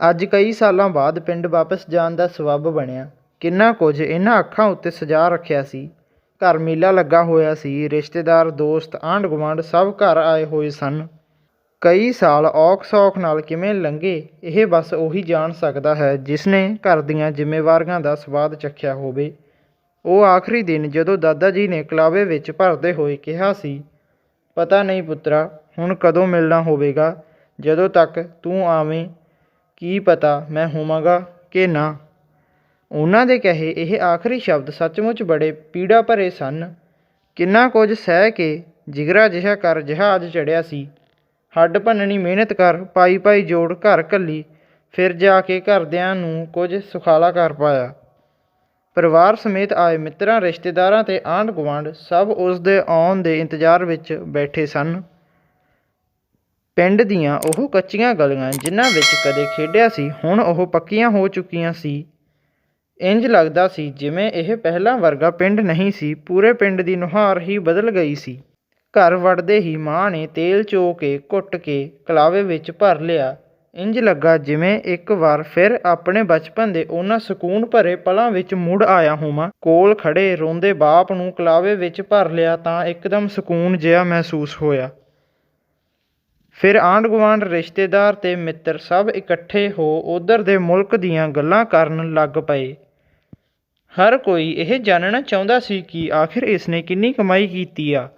ਅੱਜ ਕਈ ਸਾਲਾਂ ਬਾਅਦ ਪਿੰਡ ਵਾਪਸ ਜਾਣ ਦਾ ਸਬੱਬ ਬਣਿਆ। ਕਿੰਨਾ ਕੁਝ ਇਹਨਾਂ ਅੱਖਾਂ ਉੱਤੇ ਸਜਾ ਰੱਖਿਆ ਸੀ। ਘਰ ਮੇਲਾ ਲੱਗਾ ਹੋਇਆ ਸੀ। ਰਿਸ਼ਤੇਦਾਰ, ਦੋਸਤ ਆਂਢ ਗੁਆਂਢ ਸਭ ਘਰ ਆਏ ਹੋਏ ਸਨ। ਕਈ ਸਾਲ ਔਖ ਸੌਖ ਨਾਲ ਕਿਵੇਂ ਲੰਘੇ, ਇਹ ਬਸ ਉਹੀ ਜਾਣ ਸਕਦਾ ਹੈ ਜਿਸ ਨੇ ਘਰ ਦੀਆਂ ਜ਼ਿੰਮੇਵਾਰੀਆਂ ਦਾ ਸਵਾਦ ਚੱਖਿਆ ਹੋਵੇ। ਉਹ ਆਖਰੀ ਦਿਨ ਜਦੋਂ ਦਾਦਾ ਜੀ ਨੇ ਕਲਾਵੇ ਵਿੱਚ ਭਰਦੇ ਹੋਏ ਕਿਹਾ ਸੀ, ਪਤਾ ਨਹੀਂ ਪੁੱਤਰਾ, ਹੁਣ ਕਦੋਂ ਮਿਲਣਾ ਹੋਵੇਗਾ? ਜਦੋਂ ਤੱਕ ਤੂੰ ਆਵੇਂ ਕੀ ਪਤਾ ਮੈਂ ਹੋਵਾਂਗਾ ਕਿ ਨਾ? ਉਹਨਾਂ ਦੇ ਕਹੇ ਇਹ ਆਖਰੀ ਸ਼ਬਦ ਸੱਚਮੁੱਚ ਬੜੇ ਪੀੜਾ ਭਰੇ ਸਨ। ਕਿੰਨਾ ਕੁਝ ਸਹਿ ਕੇ ਜਿਗਰਾ ਜਿਹਾ ਕਰ ਜਹਾਜ਼ ਚੜਿਆ ਸੀ। ਹੱਡ ਭੰਨਣੀ ਮਿਹਨਤ ਕਰ ਪਾਈ ਪਾਈ ਜੋੜ ਘਰ ਕੱਲੀ ਫਿਰ ਜਾ ਕੇ ਘਰਦਿਆਂ ਨੂੰ ਕੁਝ ਸੁਖਾਲਾ ਕਰ ਪਾਇਆ। ਪਰਿਵਾਰ ਸਮੇਤ ਆਏ ਮਿੱਤਰਾਂ, ਰਿਸ਼ਤੇਦਾਰਾਂ ਤੇ ਆਂਢ ਗੁਆਂਢ ਸਭ ਉਸ ਦੇ ਆਉਣ ਦੇ ਇੰਤਜ਼ਾਰ ਵਿੱਚ ਬੈਠੇ ਸਨ। ਪਿੰਡ ਦੀਆਂ ਉਹ ਕੱਚੀਆਂ ਗਲੀਆਂ ਜਿਨ੍ਹਾਂ ਵਿੱਚ ਕਦੇ ਖੇਡਿਆ ਸੀ, ਹੁਣ ਉਹ ਪੱਕੀਆਂ ਹੋ ਚੁੱਕੀਆਂ ਸੀ। ਇੰਜ ਲੱਗਦਾ ਸੀ ਜਿਵੇਂ ਇਹ ਪਹਿਲਾਂ ਵਰਗਾ ਪਿੰਡ ਨਹੀਂ ਸੀ, ਪੂਰੇ ਪਿੰਡ ਦੀ ਨੁਹਾਰ ਹੀ ਬਦਲ ਗਈ ਸੀ। ਘਰ ਵੜਦੇ ਹੀ ਮਾਂ ਨੇ ਤੇਲ ਚੋ ਕੇ ਘੁੱਟ ਕੇ ਕਲਾਵੇ ਵਿੱਚ ਭਰ ਲਿਆ। ਇੰਜ ਲੱਗਾ ਜਿਵੇਂ ਇੱਕ ਵਾਰ ਫਿਰ ਆਪਣੇ ਬਚਪਨ ਦੇ ਉਹਨਾਂ ਸਕੂਨ ਭਰੇ ਪਲਾਂ ਵਿੱਚ ਮੁੜ ਆਇਆ ਹੋਵਾਂ। ਕੋਲ ਖੜੇ ਰੋਂਦੇ ਬਾਪ ਨੂੰ ਕਲਾਵੇ ਵਿੱਚ ਭਰ ਲਿਆ ਤਾਂ ਇੱਕਦਮ ਸਕੂਨ ਜਿਹਾ ਮਹਿਸੂਸ ਹੋਇਆ। ਫਿਰ ਆਂਢ ਗੁਆਂਢ, ਰਿਸ਼ਤੇਦਾਰ ਅਤੇ ਮਿੱਤਰ ਸਭ ਇਕੱਠੇ ਹੋ ਉੱਧਰ ਦੇ ਮੁਲਕ ਦੀਆਂ ਗੱਲਾਂ ਕਰਨ ਲੱਗ ਪਏ। ਹਰ ਕੋਈ ਇਹ ਜਾਣਨਾ ਚਾਹੁੰਦਾ ਸੀ ਕਿ ਆਖਿਰ ਇਸ ਨੇ ਕਿੰਨੀ ਕਮਾਈ ਕੀਤੀ ਆ।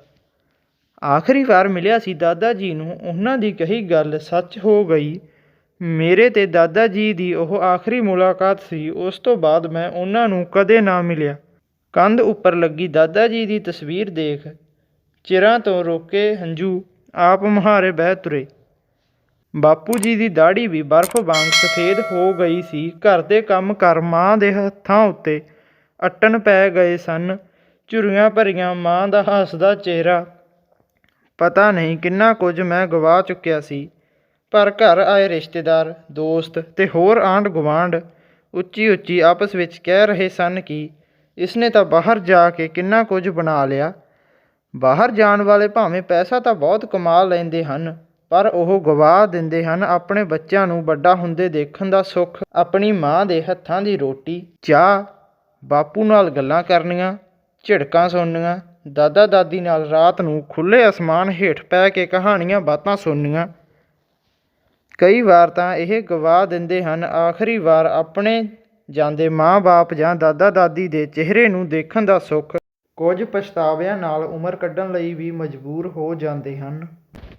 ਆਖਰੀ ਵਾਰ ਮਿਲਿਆ ਸੀ ਦਾਦਾ ਜੀ ਨੂੰ, ਉਹਨਾਂ ਦੀ ਕਹੀ ਗੱਲ ਸੱਚ ਹੋ ਗਈ। ਮੇਰੇ ਤੇ ਦਾਦਾ ਜੀ ਦੀ ਉਹ ਆਖਰੀ ਮੁਲਾਕਾਤ ਸੀ, ਉਸ ਤੋਂ ਬਾਅਦ ਮੈਂ ਉਹਨਾਂ ਨੂੰ ਕਦੇ ਨਾ ਮਿਲਿਆ। ਕੰਧ ਉੱਪਰ ਲੱਗੀ ਦਾਦਾ ਜੀ ਦੀ ਤਸਵੀਰ ਦੇਖ। ਚਿਰਾਂ ਤੋਂ ਰੋਕੇ ਹੰਝੂ ਆਪ ਮੁਹਾਰੇ ਬਹਿ ਤੁਰੇ। ਬਾਪੂ ਜੀ ਦੀ ਦਾੜੀ ਵੀ ਬਰਫ਼ ਵਾਂਗ ਸਫੇਦ ਹੋ ਗਈ ਸੀ। ਘਰ ਦੇ ਕੰਮ ਕਰ ਮਾਂ ਦੇ ਹੱਥਾਂ ਉੱਤੇ ਅਟਣ ਪੈ ਗਏ ਸਨ। ਝੁਰੀਆਂ ਭਰੀਆਂ ਮਾਂ ਦਾ ਹੱਸਦਾ ਚਿਹਰਾ। ਪਤਾ ਨਹੀਂ ਕਿੰਨਾ ਕੁਝ ਮੈਂ ਗਵਾ ਚੁੱਕਿਆ ਸੀ। ਪਰ ਘਰ ਆਏ ਰਿਸ਼ਤੇਦਾਰ, ਦੋਸਤ ਤੇ ਹੋਰ ਆਂਢ ਗੁਆਂਢ ਉੱਚੀ ਉੱਚੀ ਆਪਸ ਵਿੱਚ ਕਹਿ ਰਹੇ ਸਨ ਕਿ ਇਸਨੇ ਤਾਂ ਬਾਹਰ ਜਾ ਕੇ ਕਿੰਨਾ ਕੁਝ ਬਣਾ ਲਿਆ। ਬਾਹਰ ਜਾਣ ਵਾਲੇ ਭਾਵੇਂ ਪੈਸਾ ਤਾਂ ਬਹੁਤ ਕਮਾ ਲੈਂਦੇ ਹਨ, ਪਰ ਉਹ ਗਵਾ ਦਿੰਦੇ ਹਨ ਆਪਣੇ ਬੱਚਿਆਂ ਨੂੰ ਵੱਡਾ ਹੁੰਦੇ ਦੇਖਣ ਦਾ ਸੁੱਖ, ਆਪਣੀ ਮਾਂ ਦੇ ਹੱਥਾਂ ਦੀ ਰੋਟੀ, ਚਾਹ, ਬਾਪੂ ਨਾਲ ਗੱਲਾਂ ਕਰਨੀਆਂ, ਝਿੜਕਾਂ ਸੁਣਨੀਆਂ, ਦਾਦਾ ਦਾਦੀ ਨਾਲ ਰਾਤ ਨੂੰ ਖੁੱਲੇ ਅਸਮਾਨ ਹੇਠ ਪੈ ਕੇ ਕਹਾਣੀਆਂ ਬਾਤਾਂ ਸੁਣਨੀਆਂ। ਕਈ ਵਾਰ ਤਾਂ ਇਹ ਗਵਾ ਦਿੰਦੇ ਹਨ, ਆਖਰੀ ਵਾਰ ਆਪਣੇ ਜਾਂਦੇ ਮਾਂ-ਬਾਪ ਜਾਂ ਦਾਦਾ ਦਾਦੀ ਦੇ ਚਿਹਰੇ ਨੂੰ ਦੇਖਣ ਦਾ ਸੁੱਖ। ਕੁਝ ਪਛਤਾਵਿਆਂ ਨਾਲ ਉਮਰ ਕੱਢਣ ਲਈ ਵੀ ਮਜਬੂਰ ਹੋ ਜਾਂਦੇ ਹਨ।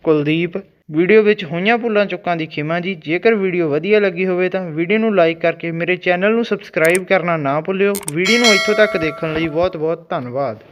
ਕੁਲਦੀਪ, ਵੀਡੀਓ ਵਿੱਚ ਹੋਈਆਂ ਭੁੱਲਾਂ ਚੁੱਕਾਂ ਦੀ ਖਿਮਾ ਜੀ। ਜੇਕਰ ਵੀਡੀਓ ਵਧੀਆ ਲੱਗੀ ਹੋਵੇ ਤਾਂ ਵੀਡੀਓ ਨੂੰ ਲਾਈਕ ਕਰਕੇ ਮੇਰੇ ਚੈਨਲ ਨੂੰ ਸਬਸਕ੍ਰਾਈਬ ਕਰਨਾ ਨਾ ਭੁੱਲਿਓ। ਵੀਡੀਓ ਨੂੰ ਇੱਥੋਂ ਤੱਕ ਦੇਖਣ ਲਈ ਬਹੁਤ ਬਹੁਤ ਧੰਨਵਾਦ।